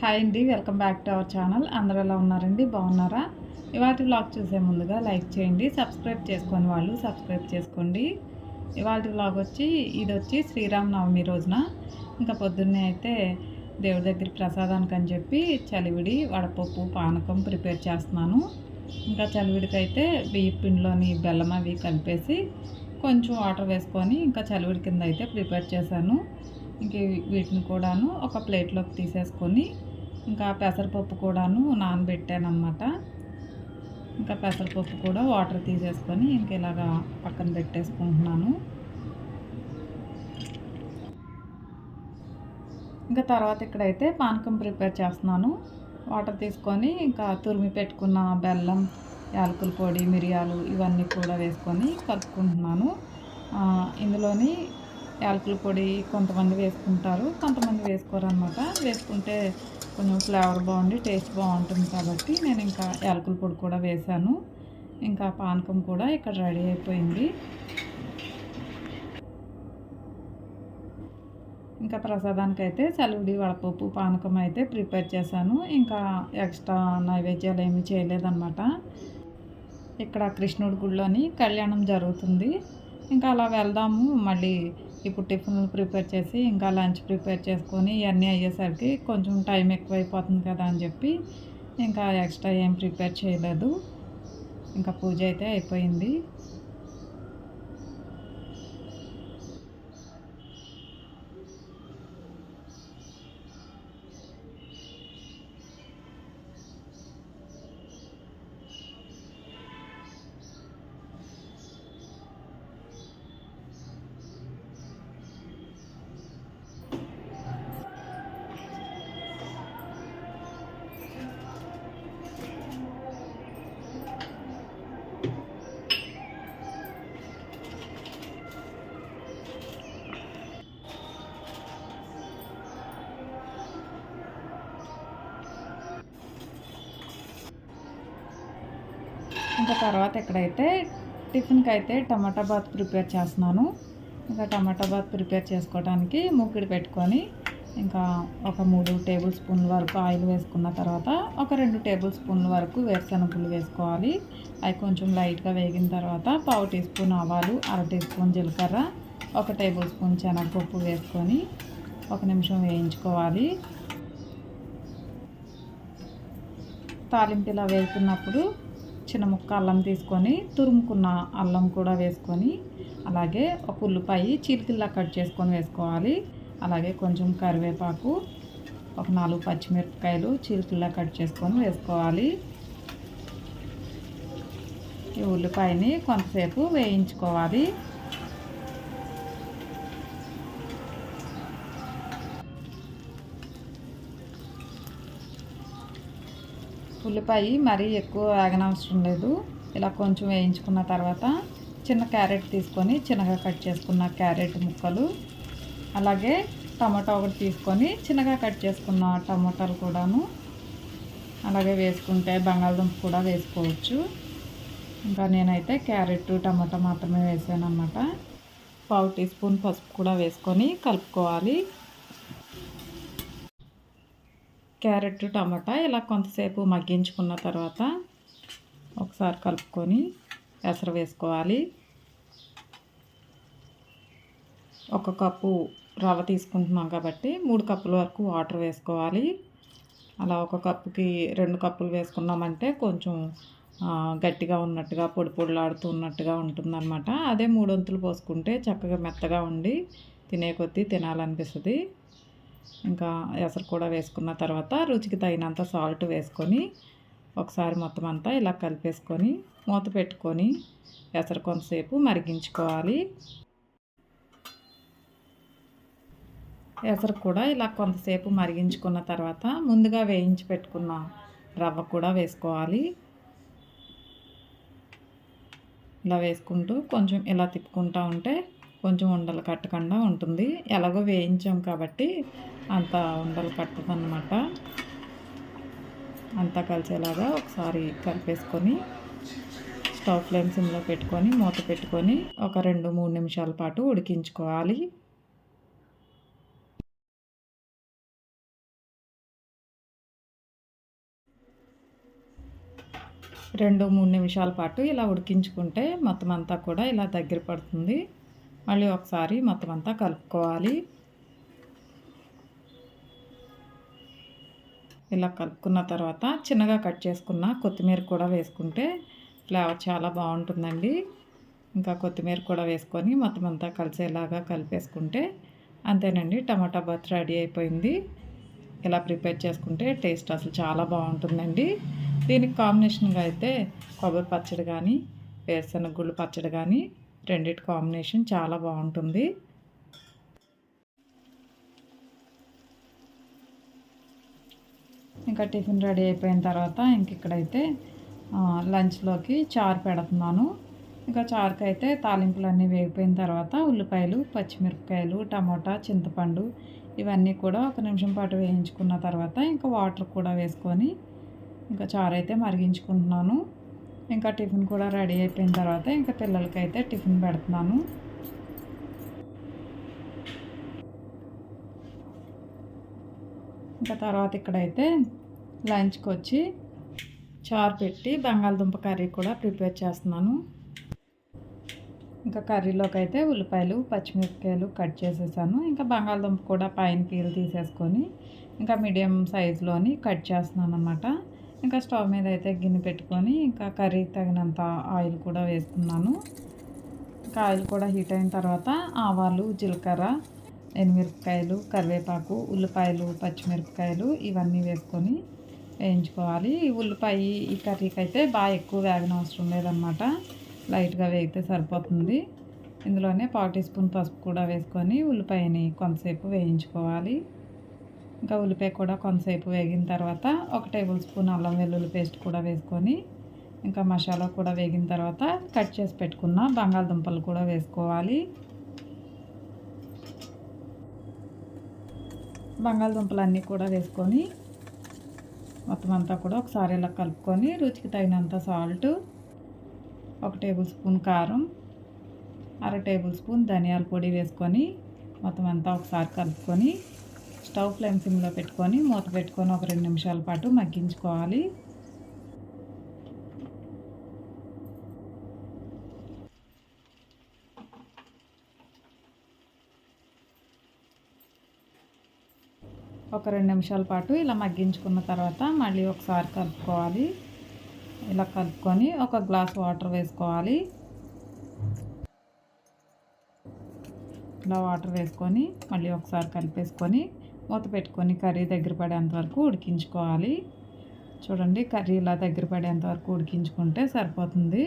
Hi అండి welcome back to our channel అందరూ ఎలా ఉన్నారండి? బాగున్నారా? ఇవాటి వ్లాగ్ చూసే ముందుగా లైక్ చేయండి సబ్స్క్రైబ్ చేసుకొని వాళ్ళు సబ్స్క్రైబ్ చేసుకోండి. ఇవాటి వ్లాగ్ వచ్చి ఇది వచ్చి శ్రీరామనవమి రోజున. ఇంకా పొద్దున్నే అయితే దేవుడి దగ్గర ప్రసాదానికి అని చెప్పి చలివిడి వడపప్పు పానకం ప్రిపేర్ చేస్తున్నాను. ఇంకా చలివిడికి అయితే బియ్య పిండిలోని బెల్లం అవి కలిపేసి కొంచెం వాటర్ వేసుకొని ఇంకా చలివిడి కింద అయితే ప్రిపేర్ చేశాను. ఇంక వీటిని కూడాను ఒక ప్లేట్లోకి తీసేసుకొని ఇంకా పెసరపప్పు కూడాను నానబెట్టాను ఇంకా పెసరపప్పు కూడా వాటర్ తీసేసుకొని ఇంక ఇలాగా పక్కన పెట్టేసుకుంటున్నాను. ఇంకా తర్వాత ఇక్కడైతే పానకం ప్రిపేర్ చేస్తున్నాను. వాటర్ తీసుకొని ఇంకా తురిమి పెట్టుకున్న బెల్లం యాలకుల పొడి మిరియాలు ఇవన్నీ కూడా వేసుకొని కలుపుకుంటున్నాను. ఇందులోని యాలకుల పొడి కొంతమంది వేసుకుంటారు కొంతమంది వేసుకోరు అనమాట వేసుకుంటే కొంచెం ఫ్లేవర్ బాగుండి టేస్ట్ బాగుంటుంది కాబట్టి నేను ఇంకా యాలకుల పొడి కూడా వేశాను. ఇంకా పానకం కూడా ఇక్కడ రెడీ అయిపోయింది. ఇంకా ప్రసాదానికి అయితే చలివిడి వడపప్పు పానకం అయితే ప్రిపేర్ చేశాను. ఇంకా ఎక్స్ట్రా నైవేద్యాలు ఏమీ చేయలేదన్నమాట. ఇక్కడ కృష్ణుడి గుడిలోని కళ్యాణం జరుగుతుంది. ఇంకా అలా వెళ్దాము. మళ్ళీ ఇప్పుడు టిఫిన్లు ప్రిపేర్ చేసి ఇంకా లంచ్ ప్రిపేర్ చేసుకొని ఇవన్నీ అయ్యేసరికి కొంచెం టైం ఎక్కువైపోతుంది కదా అని చెప్పి ఇంకా ఎక్స్ట్రా ఏం ప్రిపేర్ చేయలేదు. ఇంకా పూజ అయితే అయిపోయింది. ఇంకా తర్వాత ఇక్కడైతే టిఫిన్కి అయితే టమాటా బాత్ ప్రిపేర్ చేస్తున్నాను. ఇంకా టమాటా బాత్ ప్రిపేర్ చేసుకోవడానికి మూకిడి పెట్టుకొని ఇంకా ఒక మూడు టేబుల్ స్పూన్ల వరకు ఆయిల్ వేసుకున్న తర్వాత ఒక రెండు టేబుల్ స్పూన్ల వరకు వేరుశనగలు వేసుకోవాలి. అవి కొంచెం లైట్గా వేగిన తర్వాత పావు టీ స్పూన్ ఆవాలు అర టీ స్పూన్ జీలకర్ర ఒక టేబుల్ స్పూన్ శనగపప్పు వేసుకొని ఒక నిమిషం వేయించుకోవాలి. తాలింపు ఇలా వేసుకున్నప్పుడు చిన్న ముక్క అల్లం తీసుకొని తురుముకున్న అల్లం కూడా వేసుకొని అలాగే ఒక ఉల్లిపాయ చీలికల్లా కట్ చేసుకొని వేసుకోవాలి. అలాగే కొంచెం కరివేపాకు ఒక నాలుగు పచ్చిమిరపకాయలు చీలికల్లా కట్ చేసుకొని వేసుకోవాలి. ఈ ఉల్లిపాయని కొంతసేపు వేయించుకోవాలి. ఉల్లిపాయ మరీ ఎక్కువ వేగనవసరం లేదు. ఇలా కొంచెం వేయించుకున్న తర్వాత చిన్న క్యారెట్ తీసుకొని చిన్నగా కట్ చేసుకున్న క్యారెట్ ముక్కలు అలాగే టమాటా ఒకటి తీసుకొని చిన్నగా కట్ చేసుకున్న టమాటాలు కూడాను అలాగే వేసుకుంటే బంగాళదుంప కూడా వేసుకోవచ్చు. ఇంకా నేనైతే క్యారెట్ టమాటా మాత్రమే వేసాను అన్నమాట పావు టీ స్పూన్ పసుపు కూడా వేసుకొని కలుపుకోవాలి. క్యారెట్ టమాటా ఇలా కొంతసేపు మగ్గించుకున్న తర్వాత ఒకసారి కలుపుకొని ఎసరు వేసుకోవాలి. ఒక కప్పు రవ్వ తీసుకుంటున్నాం కాబట్టి మూడు కప్పుల వరకు వాటర్ వేసుకోవాలి. అలా ఒక కప్పుకి రెండు కప్పులు వేసుకున్నామంటే కొంచెం గట్టిగా ఉన్నట్టుగా పొడి పొడిలాడుతూ ఉన్నట్టుగా ఉంటుందన్నమాట. అదే మూడు వంతులు పోసుకుంటే చక్కగా మెత్తగా ఉండి తినే కొద్దీ తినాలనిపిస్తుంది. ఇంకా ఎసరు కూడా వేసుకున్న తర్వాత రుచికి తగినంత సాల్ట్ వేసుకొని ఒకసారి మొత్తం అంతా ఇలా కలిపేసుకొని మూత పెట్టుకొని ఎసరు కొంతసేపు మరిగించుకోవాలి. ఎసరు కూడా ఇలా కొంతసేపు మరిగించుకున్న తర్వాత ముందుగా వేయించి పెట్టుకున్న రవ్వ కూడా వేసుకోవాలి. ఇలా వేసుకుంటూ కొంచెం ఇలా తిప్పుకుంటూ ఉంటే కొంచెం ఉండలు కట్టకుండా ఉంటుంది. ఎలాగో వేయించాం కాబట్టి అంత ఉండలు కట్టదనమాట అంతా కలిసేలాగా ఒకసారి కలిపేసుకొని స్టవ్ ఫ్లేమ్ సిమ్లో పెట్టుకొని మూత పెట్టుకొని ఒక రెండు మూడు నిమిషాల పాటు ఉడికించుకోవాలి. రెండు మూడు నిమిషాల పాటు ఇలా ఉడికించుకుంటే మొత్తం అంతా కూడా ఇలా దగ్గర పడుతుంది. మళ్ళీ ఒకసారి మొత్తం అంతా కలుపుకోవాలి. ఇలా కలుపుకున్న తర్వాత చిన్నగా కట్ చేసుకున్న కొత్తిమీర కూడా వేసుకుంటే ఫ్లేవర్ చాలా బాగుంటుందండి. ఇంకా కొత్తిమీర కూడా వేసుకొని మొత్తం అంతా కలిసేలాగా కలిపేసుకుంటే అంతేనండి టమాటా బాత్ రెడీ అయిపోయింది. ఇలా ప్రిపేర్ చేసుకుంటే టేస్ట్ అసలు చాలా బాగుంటుందండి. దీనికి కాంబినేషన్గా అయితే కొబ్బరి పచ్చడి కానీ వేరుశనగ గుళ్ళు పచ్చడి కానీ రెండిటి కాంబినేషన్ చాలా బాగుంటుంది. ఇంకా టిఫిన్ రెడీ అయిపోయిన తర్వాత ఇంక ఇక్కడైతే లంచ్లోకి చారు పెడుతున్నాను. ఇంకా చారుకి అయితే తాలింపులన్నీ వేగిపోయిన తర్వాత ఉల్లిపాయలు పచ్చిమిరపకాయలు టమోటా చింతపండు ఇవన్నీ కూడా ఒక నిమిషం పాటు వేయించుకున్న తర్వాత ఇంకా వాటర్ కూడా వేసుకొని ఇంకా చారు అయితే మరిగించుకుంటున్నాను. ఇంకా టిఫిన్ కూడా రెడీ అయిపోయిన తర్వాత ఇంకా పిల్లలకైతే టిఫిన్ పెడుతున్నాను. ఇంకా తర్వాత ఇక్కడైతే లంచ్కి వచ్చి చారు పెట్టి బంగాళదుంప కర్రీ కూడా ప్రిపేర్ చేస్తున్నాను. ఇంకా కర్రీలోకి అయితే ఉల్లిపాయలు పచ్చిమిరపకాయలు కట్ చేసేసాను. ఇంకా బంగాళదుంప కూడా పైన పీలు తీసేసుకొని ఇంకా మీడియం సైజులోని కట్ చేస్తున్నాను అనమాట ఇంకా స్టవ్ మీద అయితే గిన్నె పెట్టుకొని ఇంకా కర్రీ తగినంత ఆయిల్ కూడా వేసుకున్నాను ఇంకా ఆయిల్ కూడా హీట్ అయిన తర్వాత ఆవాలు జీలకర్ర ఎనిమిరపకాయలు కరివేపాకు ఉల్లిపాయలు పచ్చిమిరపకాయలు ఇవన్నీ వేసుకొని వేయించుకోవాలి. ఈ ఉల్లిపాయ ఈ కర్రీకి అయితే బాగా ఎక్కువ వేగన అవసరం లేదనమాట లైట్గా వేగితే సరిపోతుంది. ఇందులోనే పావు టీ స్పూన్ పసుపు కూడా వేసుకొని ఉల్లిపాయని కొంతసేపు వేయించుకోవాలి. ఇంకా ఉల్లిపాయ కూడా కొంతసేపు వేగిన తర్వాత ఒక టేబుల్ స్పూన్ అల్లం వెల్లుల్లి పేస్ట్ కూడా వేసుకొని ఇంకా మసాలా కూడా వేగిన తర్వాత కట్ చేసి పెట్టుకున్న బంగాళదుంపలు కూడా వేసుకోవాలి. బంగాళదుంపలు అన్నీ కూడా వేసుకొని మొత్తం అంతా కూడా ఒకసారి ఇలా కలుపుకొని రుచికి తగినంత సాల్ట్ ఒక టేబుల్ స్పూన్ కారం అర టేబుల్ స్పూన్ ధనియాల పొడి వేసుకొని మొత్తం అంతా ఒకసారి కలుపుకొని స్టవ్ ఫ్లేమ్ సిమ్లో పెట్టుకొని మూత పెట్టుకొని ఒక రెండు నిమిషాల పాటు మగ్గించుకోవాలి. ఒక రెండు నిమిషాల పాటు ఇలా మగ్గించుకున్న తర్వాత మళ్ళీ ఒకసారి కలుపుకోవాలి. ఇలా కలుపుకొని ఒక గ్లాస్ వాటర్ వేసుకోవాలి. ఇలా వాటర్ వేసుకొని మళ్ళీ ఒకసారి కలిపేసుకొని మూత పెట్టుకొని కర్రీ దగ్గర పడేంత వరకు ఉడికించుకోవాలి. చూడండి కర్రీ ఇలా దగ్గర పడేంత వరకు ఉడికించుకుంటే సరిపోతుంది.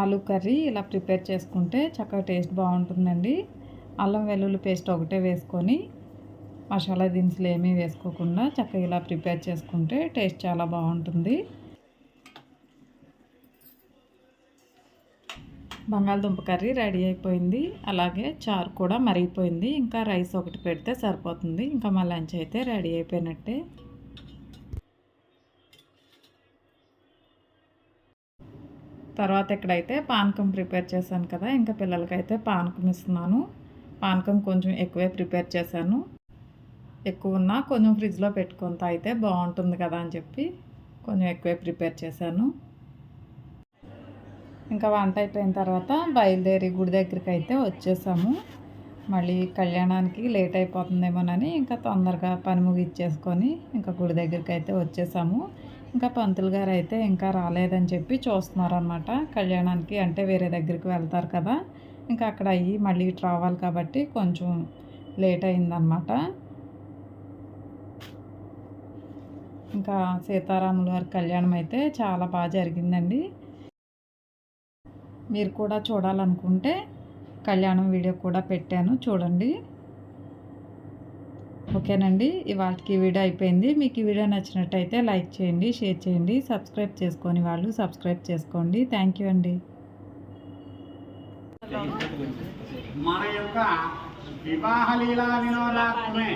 ఆలు కర్రీ ఇలా ప్రిపేర్ చేసుకుంటే చక్కగా టేస్ట్ బాగుంటుందండి. అల్లం వెల్లుల్లి పేస్ట్ ఒకటే వేసుకొని మసాలా దినుసులు ఏమీ వేసుకోకుండా చక్కగా ఇలా ప్రిపేర్ చేసుకుంటే టేస్ట్ చాలా బాగుంటుంది. బంగాళదుంప కర్రీ రెడీ అయిపోయింది. అలాగే చారు కూడా మరిగిపోయింది. ఇంకా రైస్ ఒకటి పెడితే సరిపోతుంది. ఇంకా మా లంచ్ అయితే రెడీ అయిపోయినట్టే. తర్వాత ఇక్కడైతే పానకం ప్రిపేర్ చేశాను కదా ఇంకా పిల్లలకైతే పానకం ఇస్తున్నాను. పానకం కొంచెం ఎక్కువే ప్రిపేర్ చేశాను. ఎక్కువ ఉన్నా కొంచెం ఫ్రిడ్జ్లో పెట్టుకొని తాగితే బాగుంటుంది కదా అని చెప్పి కొంచెం ఎక్కువే ప్రిపేర్ చేశాను. ఇంకా వంట అయిపోయిన తర్వాత బయలుదేరి గుడి దగ్గరికి అయితే వచ్చేసాము. మళ్ళీ కళ్యాణానికి లేట్ అయిపోతుందేమోనని ఇంకా తొందరగా పని ముగిచ్చేసుకొని ఇంకా గుడి దగ్గరికి అయితే వచ్చేసాము. ఇంకా పంతులు గారు అయితే ఇంకా రాలేదని చెప్పి చూస్తున్నారు అనమాట కళ్యాణానికి అంటే వేరే దగ్గరికి వెళ్తారు కదా. ఇంకా అక్కడ అయ్యి మళ్ళీ ఇటు రావాలి కాబట్టి కొంచెం లేట్ అయిందనమాట ఇంకా సీతారాముల వారి కళ్యాణం అయితే చాలా బాగా జరిగిందండి. మీరు కూడా చూడాలనుకుంటే కళ్యాణం వీడియో కూడా పెట్టాను చూడండి. ఓకేనండి ఇవాళకి వీడియో అయిపోయింది. మీకు ఈ వీడియో నచ్చినట్టయితే లైక్ చేయండి షేర్ చేయండి సబ్స్క్రైబ్ చేసుకొని వాళ్ళు సబ్స్క్రైబ్ చేసుకోండి. థ్యాంక్ యూ అండి. మన యొక్క వివాహ లీలా వినోదాత్మే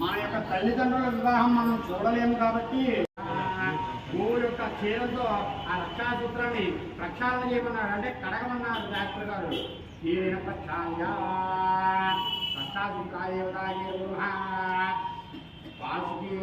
మన యొక్క తల్లిదండ్రుల వివాహం మనం చూడలేము కాబట్టి ఆ యొక్క చీరతో ఆ రక్షాసూత్రాన్ని ప్రక్షాళన చేయమన్నారు. అంటే కడగమన్నారు డాక్టర్ గారు. ఈయన ప్రక్షాళ రక్షాసూత్రాయ వాసుకి